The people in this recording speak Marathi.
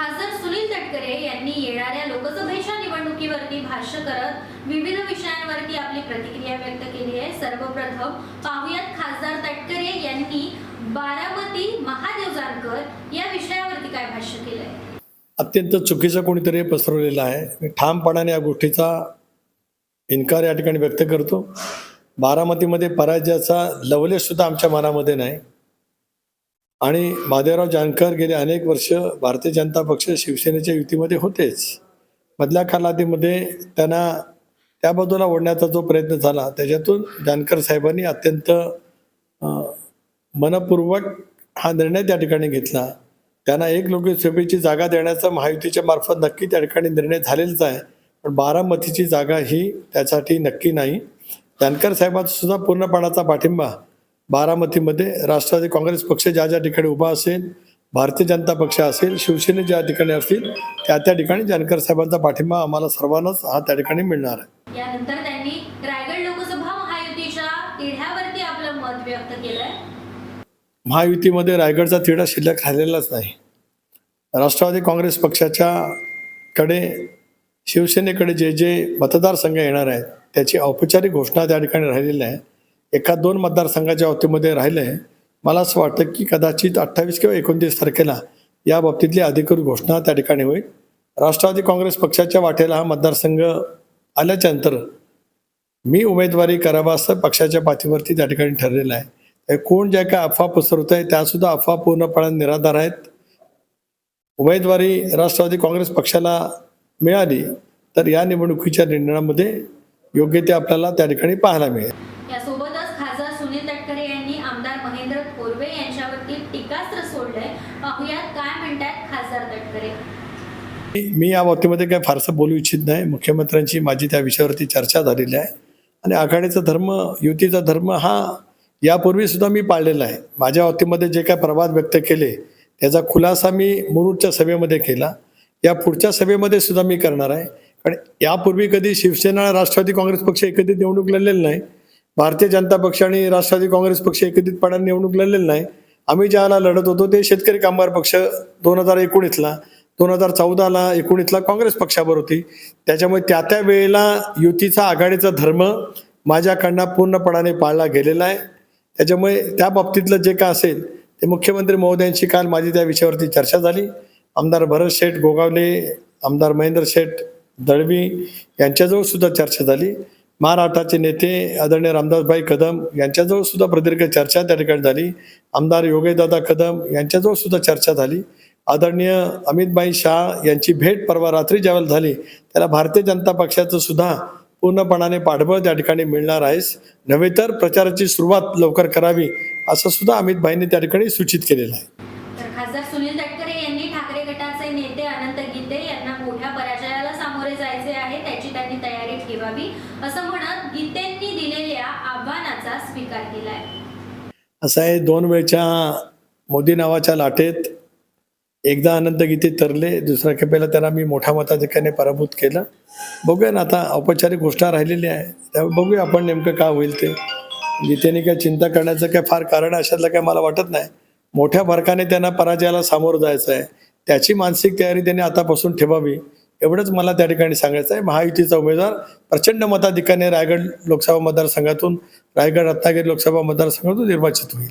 खासदार सुनील तटकरे यांनी येणाऱ्या लोकसभेच्या निवडणुकीवरती भाष्य करत विविध विषयांवरती आपली प्रतिक्रिया व्यक्त केली आहे. सर्वप्रथम पाहुयात खासदार तटकरे यांनी बारामती महादेव जानकर या विषयावरती काय भाष्य केलंय? अत्यंत चुकीचं कोणीतरी पसरवलेलं आहे. मी ठामपणाने या गोष्टीचा इन्कार या ठिकाणी व्यक्त करतो. बारामतीमध्ये पराजयाचा लवलेश सुद्धा आमच्या मनामध्ये नाही. आणि माधवराव जानकर गेले अनेक वर्ष भारतीय जनता पक्ष शिवसेनेच्या युतीमध्ये होतेच. मधल्या कालावधीमध्ये त्यांना त्या बाजूला ओढण्याचा जो प्रयत्न झाला त्याच्यातून जानकर साहेबांनी अत्यंत मनपूर्वक हा निर्णय त्या ठिकाणी घेतला. त्यांना एक लोकसभेची जागा देण्याचा महायुतीच्या मार्फत नक्की त्या ठिकाणी निर्णय झालेलाच आहे. पण बारामतीची जागा ही त्यासाठी नक्की नाही. जानकर साहेबांचा सुद्धा पूर्णपणाचा पाठिंबा बारामतीमध्ये राष्ट्रवादी काँग्रेस पक्ष ज्या ज्या ठिकाणी उभा असेल भारतीय जनता पक्ष असेल शिवसेने ज्या ठिकाणी असतील त्या त्या ठिकाणी जानकर साहेबांचा पाठिंबा आम्हाला सर्वांनाच हा त्या ठिकाणी मिळणार आहे. यानंतर त्यांनी रायगड लोकसभा महायुतीच्या तिढ्यावरती आपलं मत व्यक्त केलंय. महायुतीमध्ये रायगडचा तिढा शिल्लक राहिलेलाच नाही. राष्ट्रवादी काँग्रेस पक्षाच्या कडे शिवसेनेकडे जे जे मतदारसंघ येणार आहेत त्याची औपचारिक घोषणा त्या ठिकाणी राहिलेली आहे. एका दोन मतदारसंघाच्या बाबतीमध्ये राहिले आहे मला असं वाटतं की कदाचित अठ्ठावीस किंवा एकोणतीस तारखेला या बाबतीतली अधिकृत घोषणा त्या ठिकाणी होईल. राष्ट्रवादी काँग्रेस पक्षाच्या वाटेला हा मतदारसंघ आल्याच्यानंतर मी उमेदवारी करावा असं पक्षाच्या पाठीवरती त्या ठिकाणी ठरलेलं आहे. हे कोण ज्या काय अफवा पसरवत आहे त्यासुद्धा अफवा पूर्णपणे निराधार आहेत. उमेदवारी राष्ट्रवादी काँग्रेस पक्षाला मिळाली तर या निवडणुकीच्या निर्णयामध्ये योग्य ते आपल्याला त्या ठिकाणी पाहायला मिळेल यासोबतच खासदार सुनील तटकरे यांनी आमदार महेंद्र थोरवे यांच्यावरती टीकास्त्र सोडलंय पाहुयात काय म्हणतात खासदार तटकरे मी- या बाबतीमध्ये काय फारसं बोलू इच्छित नाही. मुख्यमंत्र्यांची माझी त्या विषयावरती चर्चा झालेली आहे. आणि आघाडीचा धर्म युतीचा धर्म हा यापूर्वी सुद्धा मी पाळलेला आहे. माझ्या बाबतीमध्ये जे काय प्रवाद व्यक्त केले त्याचा खुलासा मी मुरुडच्या सभेमध्ये केला. या पुढच्या सभेमध्ये सुद्धा मी करणार आहे. कारण यापूर्वी कधी शिवसेना आणि राष्ट्रवादी काँग्रेस पक्ष एकत्रित निवडणूक लढलेला नाही. भारतीय जनता पक्ष आणि राष्ट्रवादी काँग्रेस पक्ष एकत्रितपणाने निवडणूक लढलेला नाही. आम्ही ज्याला लढत होतो ते शेतकरी कामगार पक्ष दोन हजार एकोणीसला दोन हजार चौदाला एकोणीसला काँग्रेस पक्षावर होती. त्याच्यामुळे त्या त्या वेळेला युतीचा आघाडीचा धर्म माझ्याकडनं पूर्णपणाने पाळला गेलेला आहे. त्याच्यामुळे त्या बाबतीतलं जे का असेल ते मुख्यमंत्री महोदयांशी काल माझी त्या विषयावरती चर्चा झाली. आमदार भरत शेठ गोगावले आमदार महेंद्र शेठ दळवी यांच्याजवळ सुद्धा चर्चा झाली. महाराष्ट्राचे नेते आदरणीय रामदासभाई कदम यांच्याजवळ सुद्धा प्रदीर्घ चर्चा त्या ठिकाणी झाली. आमदार योगेशदादा कदम यांच्याजवळ सुद्धा चर्चा झाली. आदरणीय अमितभाई शाह यांची भेट परवा रात्री ज्यावेळेला झाली त्याला भारतीय जनता पक्षाचं सुद्धा पूर्णपणाने पाठबळ त्या ठिकाणी मिळणार आहेस. नव्हे तर प्रचाराची सुरुवात लवकर करावी असं सुद्धा अमितभाईंनी त्या ठिकाणी सूचित केलेलं आहे तर खासदार सुनील तटकरे यांनी ठाकरे गटाचे नेते अनंत गीते यांना मोठ्या पराजयाला सामोरे जायचे आहे त्याची त्यांनी तयारी ठेवावी असं म्हणत गीतेंनी दिलेल्या आव्हानाचा स्वीकार केलाय. असं आहे दोन वेळच्या मोदी नावाच्या लाटेत एकदा अनंत गीते तरले दुसऱ्या खेपेला त्यांना मी मोठ्या मताधिक्याने पराभूत केलं. बघूया ना आता औपचारिक घोषणा राहिलेली आहे. त्यामुळे बघूया आपण नेमकं काय होईल ते. गीतेने काय चिंता करण्याचं काय फार कारण अशातलं काय मला वाटत नाही. मोठ्या फरकाने त्यांना पराजयाला सामोरं जायचं आहे. त्याची मानसिक तयारी त्यांनी आतापासून ठेवावी. एवढंच मला त्या ठिकाणी सांगायचं आहे. महायुतीचा उमेदवार प्रचंड मताधिकाने रायगड लोकसभा मतदारसंघातून रायगड रत्नागिरी लोकसभा मतदारसंघातून निर्वाचित होईल.